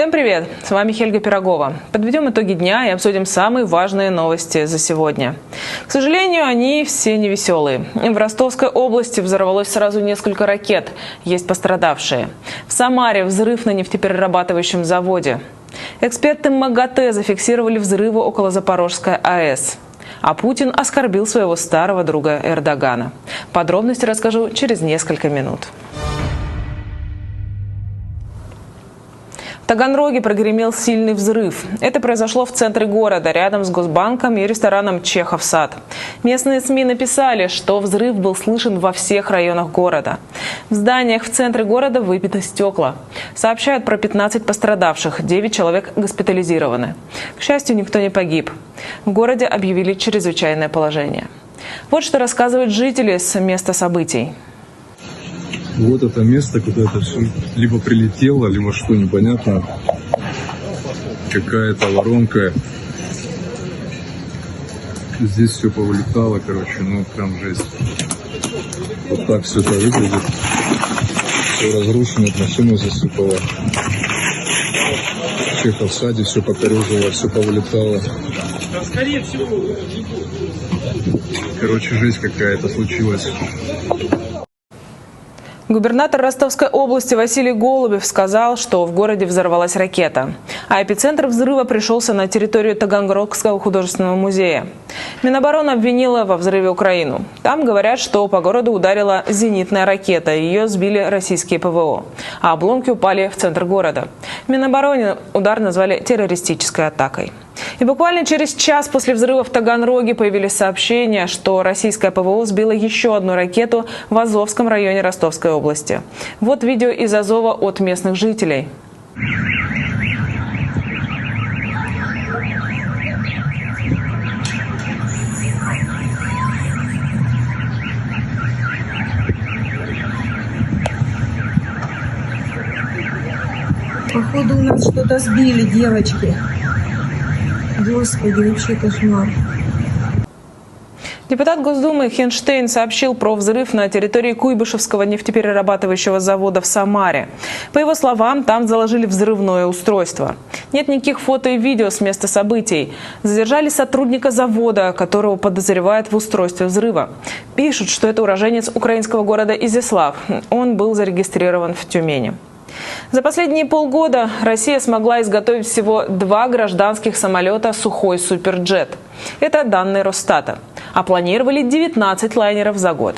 Всем привет! С вами Хельга Пирогова. Подведем итоги дня и обсудим самые важные новости за сегодня. К сожалению, они все невеселые. В Ростовской области взорвалось сразу несколько ракет. Есть пострадавшие. В Самаре взрыв на нефтеперерабатывающем заводе. Эксперты МАГАТЭ зафиксировали взрывы около Запорожской АЭС. А Путин оскорбил своего старого друга Эрдогана. Подробности расскажу через несколько минут. Таганроге прогремел сильный взрыв. Это произошло в центре города, рядом с Госбанком и рестораном «Чехов сад». Местные СМИ написали, что взрыв был слышен во всех районах города. В зданиях в центре города выбито стекла. Сообщают про 15 пострадавших, 9 человек госпитализированы. К счастью, никто не погиб. В городе объявили чрезвычайное положение. Вот что рассказывают жители с места событий. Вот это место, куда это все либо прилетело, либо что непонятно. Какая-то воронка. Здесь все повылетало, короче, ну прям жесть. Вот так все это выглядит. Все разрушено, машину засыпало. Чехов в саде все покореживало, все повылетало. Короче, жесть какая-то случилась. Губернатор Ростовской области Василий Голубев сказал, что в городе взорвалась ракета. А эпицентр взрыва пришелся на территорию Таганрогского художественного музея. Минобороны обвинила во взрыве Украину. Там говорят, что по городу ударила зенитная ракета. Ее сбили российские ПВО. А обломки упали в центр города. В Минобороне удар назвали террористической атакой. И буквально через час после взрыва в Таганроге появились сообщения, что российская ПВО сбила еще одну ракету в Азовском районе Ростовской области. Вот видео из Азова от местных жителей. Походу у нас что-то сбили, девочки. Господи, вообще кошмар. Депутат Госдумы Хенштейн сообщил про взрыв на территории Куйбышевского нефтеперерабатывающего завода в Самаре. По его словам, там заложили взрывное устройство. Нет никаких фото и видео с места событий. Задержали сотрудника завода, которого подозревают в устройстве взрыва. Пишут, что это уроженец украинского города Изяслав. Он был зарегистрирован в Тюмени. За последние полгода Россия смогла изготовить всего два гражданских самолета «Сухой Суперджет». Это данные Росстата. А планировали 19 лайнеров за год.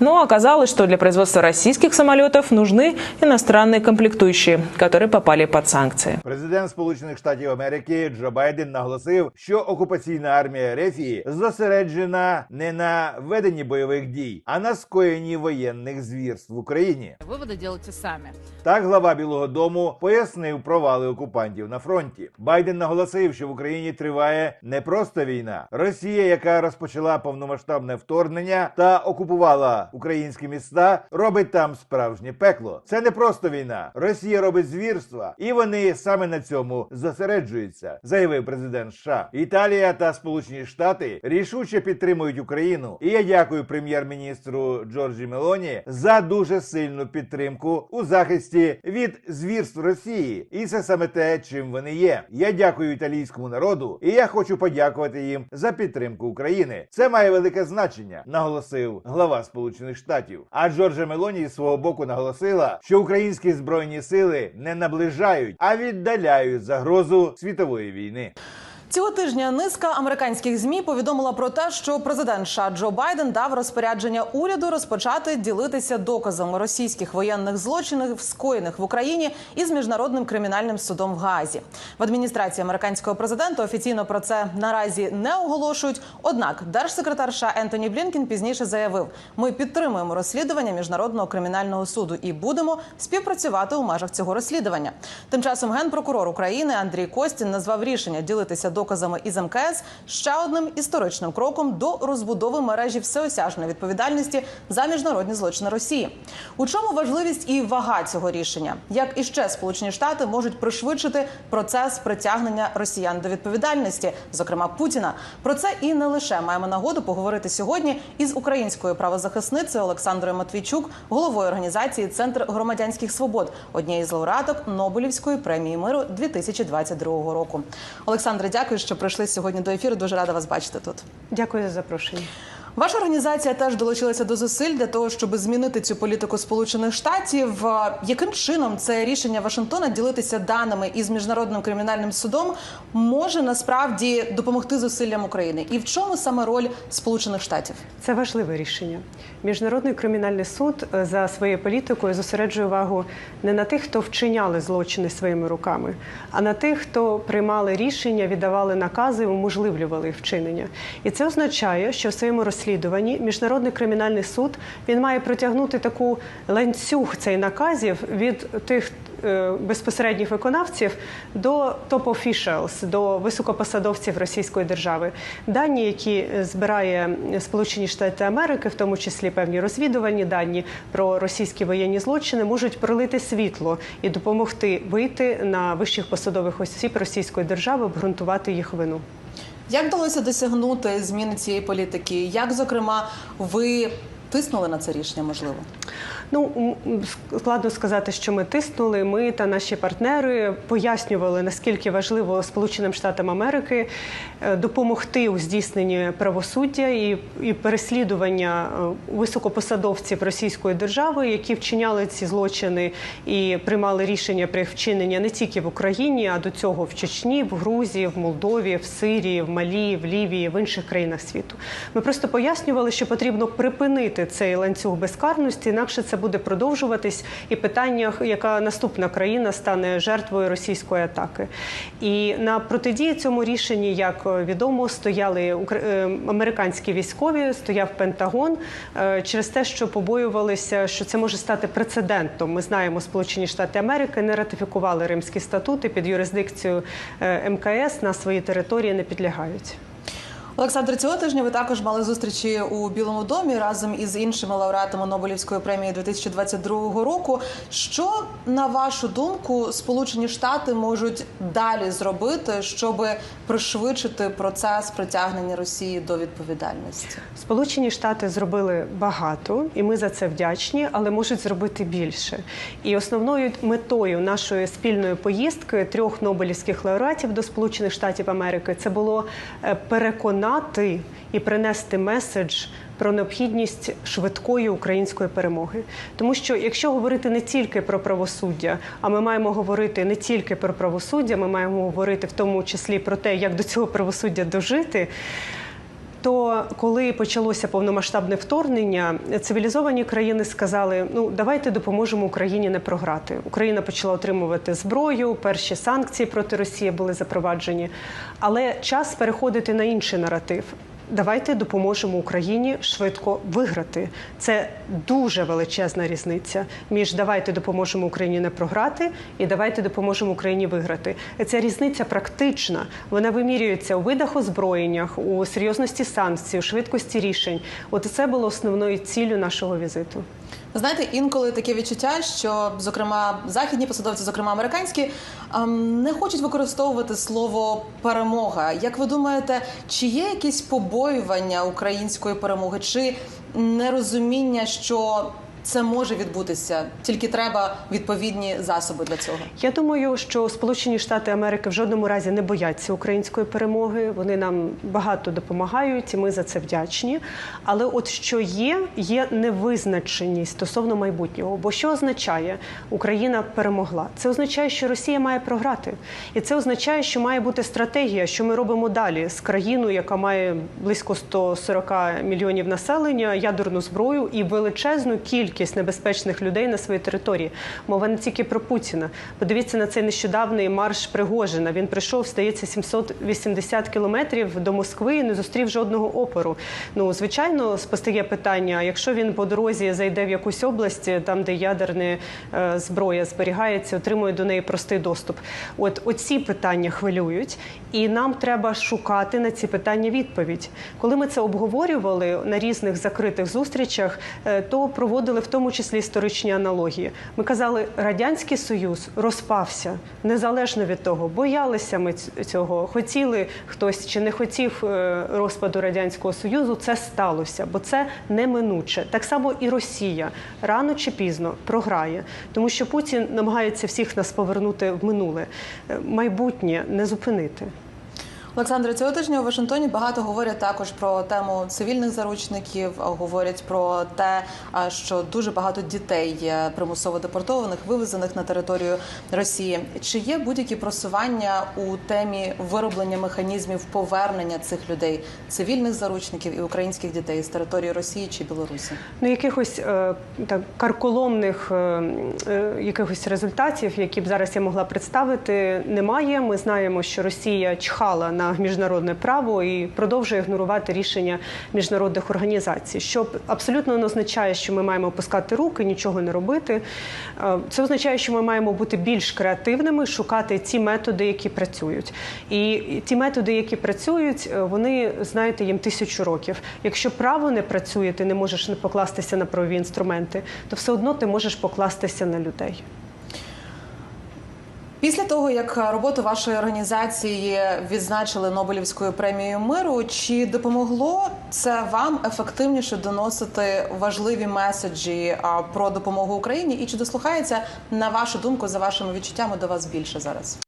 Но оказалось, что для производства российских самолетов нужны иностранные комплектующие, которые попали под санкции. Президент Сполучених Штатів Америки Джо Байден наголосив, що окупаційна армія Рефії зосереджена не на веденні бойових дій, а на скоєнні воєнних звірств в Україні. Выводы делайте сами. Так глава Білого Дому пояснив провали окупантів на фронті. Байден наголосив, що в Україні триває не просто війна. Росія, яка розпочала повномасштабне вторгнення та окупувала українські міста, робить там справжнє пекло. Це не просто війна. Росія робить звірства, і вони саме на цьому зосереджуються, заявив президент США. Італія та Сполучені Штати рішуче підтримують Україну. І я дякую прем'єр-міністру Джорджі Мелоні за дуже сильну підтримку у захисті від звірств Росії. І це саме те, чим вони є. Я дякую італійському народу, і я хочу подякувати їм за підтримку України. Це має велике значення, наголосив глава Сполучених Штатів. А Джорджа Мелоні з свого боку наголосила, що українські збройні сили не наближають, а віддаляють загрозу світової війни. Цього тижня низка американських змі повідомила про те, що президент США Джо Байден дав розпорядження уряду розпочати ділитися доказами російських воєнних злочинів, скоєних в Україні із міжнародним кримінальним судом в Гаазі. В адміністрації американського президента офіційно про це наразі не оголошують. Однак, держсекретар США Ентоні Блінкен пізніше заявив: ми підтримуємо розслідування міжнародного кримінального суду і будемо співпрацювати у межах цього розслідування. Тим часом генпрокурор України Андрій Костін назвав рішення ділитися доказами доказами із МКС ще одним історичним кроком до розбудови мережі всеосяжної відповідальності за міжнародні злочини Росії. У чому важливість і вага цього рішення? Як іще Сполучені Штати можуть пришвидшити процес притягнення росіян до відповідальності, зокрема Путіна? Про це і не лише маємо нагоду поговорити сьогодні із українською правозахисницею Олександрою Матвійчук, головою організації Центр громадянських свобод, однієї з лауреаток Нобелівської премії миру 2022 року. Олександре, дякую, що прийшли сьогодні до ефіру. Дуже рада вас бачити тут. Дякую за запрошення. Ваша організація теж долучилася до зусиль для того, щоб змінити цю політику Сполучених Штатів. Яким чином це рішення Вашингтона ділитися даними із міжнародним кримінальним судом може насправді допомогти зусиллям України? І в чому саме роль Сполучених Штатів? Це важливе рішення. Міжнародний кримінальний суд е, за своєю політикою зосереджує увагу не на тих, хто вчиняли злочини своїми руками, а на тих, хто приймали рішення, віддавали накази, уможливлювали їх вчинення. І це означає, що в своєму розслідуванні міжнародний кримінальний суд він має протягнути таку ланцюг цей наказів від тих. е, Безпосередніх виконавців до топ officials, до високопосадовців Російської держави, дані, які збирає Сполучені Штати Америки, в тому числі певні розвідувальні дані про російські воєнні злочини, можуть пролити світло і допомогти вийти на вищих посадових осіб Російської держави, обґрунтувати їх вину. Як вдалося досягнути зміни цієї політики? Як, зокрема, ви тиснули на це рішення? Можливо? Ну складно сказати, що ми тиснули. Ми та наші партнери пояснювали наскільки важливо Сполученим Штатам Америки е, допомогти у здійсненні правосуддя і, і переслідування е, високопосадовців Російської держави, які вчиняли ці злочини і приймали рішення про їх вчинення не тільки в Україні, а до цього в Чечні, в Грузії, в Молдові, в Сирії, в Малі, в Лівії, в інших країнах світу. Ми просто пояснювали, що потрібно припинити цей ланцюг безкарності, інакше це буде продовжуватись, і питання, яка наступна країна стане жертвою російської атаки. І на протидії цьому рішенні, як відомо, стояли е, американські військові, стояв Пентагон е, через те, що побоювалися, що це може стати прецедентом. Ми знаємо, Сполучені Штати Америки не ратифікували Римські статути під юрисдикцією е, мкс на свої території не підлягають. Олександр, цього тижня ви також мали зустрічі у Білому домі разом із іншими лауреатами Нобелівської премії 2022 року. Що на вашу думку Сполучені Штати можуть далі зробити, щоб пришвидшити процес притягнення Росії до відповідальності? Сполучені Штати зробили багато, і ми за це вдячні, але можуть зробити більше. І основною метою нашої спільної поїздки трьох нобелівських лауреатів до Сполучених Штатів Америки це було е, переконати і принести меседж. Про необхідність швидкої української перемоги, тому що якщо говорити не тільки про правосуддя, а ми маємо говорити не тільки про правосуддя, ми маємо говорити в тому числі про те, як до цього правосуддя дожити. То коли почалося повномасштабне вторгнення, цивілізовані країни сказали: ну давайте допоможемо Україні не програти. Україна почала отримувати зброю. Перші санкції проти Росії були запроваджені, але час переходити на інший наратив. Давайте допоможемо Україні швидко виграти. Це дуже величезна різниця між давайте допоможемо Україні не програти і давайте допоможемо Україні виграти. Ця різниця практична. Вона вимірюється у видах озброєннях, у серйозності санкцій, у швидкості рішень. От це було основною ціллю нашого візиту. Знаєте, інколи таке відчуття, що зокрема західні посадовці, зокрема американські, ем, не хочуть використовувати слово перемога. Як ви думаєте, чи є якісь побоювання української перемоги, чи нерозуміння, що це може відбутися, тільки треба відповідні засоби для цього? Я думаю, що Сполучені Штати Америки в жодному разі не бояться української перемоги. Вони нам багато допомагають, і ми за це вдячні. Але от що є, є невизначеність стосовно майбутнього. Бо що означає Україна перемогла? Це означає, що Росія має програти, і це означає, що має бути стратегія, що ми робимо далі з країною, яка має близько 140 мільйонів населення, ядерну зброю і величезну кількість кількість небезпечних людей на своїй території. Мова не тільки про Путіна. Подивіться на цей нещодавний марш Пригожина. Він прийшов, здається, 780 кілометрів до Москви і не зустрів жодного опору. Ну, звичайно, постає питання: якщо він по дорозі зайде в якусь область, там де ядерна е, зброя зберігається, отримує до неї простий доступ. От оці питання хвилюють, і нам треба шукати на ці питання відповідь. Коли ми це обговорювали на різних закритих зустрічах, е, то проводили в тому числі історичні аналогії. Ми казали, радянський союз розпався незалежно від того, боялися ми цього, хотіли хтось чи не хотів е, розпаду радянського союзу. Це сталося, бо це неминуче. Так само і Росія рано чи пізно програє, тому що Путін намагається всіх нас повернути в минуле. Е, Майбутнє не зупинити. Олександре, цього тижня у Вашингтоні багато говорять також про тему цивільних заручників. Говорять про те, що дуже багато дітей є примусово депортованих, вивезених на територію Росії. Чи є будь-які просування у темі вироблення механізмів повернення цих людей, цивільних заручників і українських дітей з території Росії чи Білорусі? Ну, якихось е, так карколомних е, е, якихось результатів, які б зараз я могла представити, немає. Ми знаємо, що Росія чхала на міжнародне право і продовжує ігнорувати рішення міжнародних організацій, що абсолютно не означає, що ми маємо опускати руки, нічого не робити. Е, Це означає, що ми маємо бути більш креативними, шукати ті методи, які працюють. І ті методи, які працюють, е, вони знаєте, їм тисячу років. Якщо право не працює, ти не можеш не покластися на правові інструменти, то все одно ти можеш покластися на людей. Після того, як роботу вашої організації відзначили Нобелівською премією миру, чи допомогло це вам ефективніше доносити важливі меседжі про допомогу Україні? І чи дослухається на вашу думку за вашими відчуттями до вас більше зараз?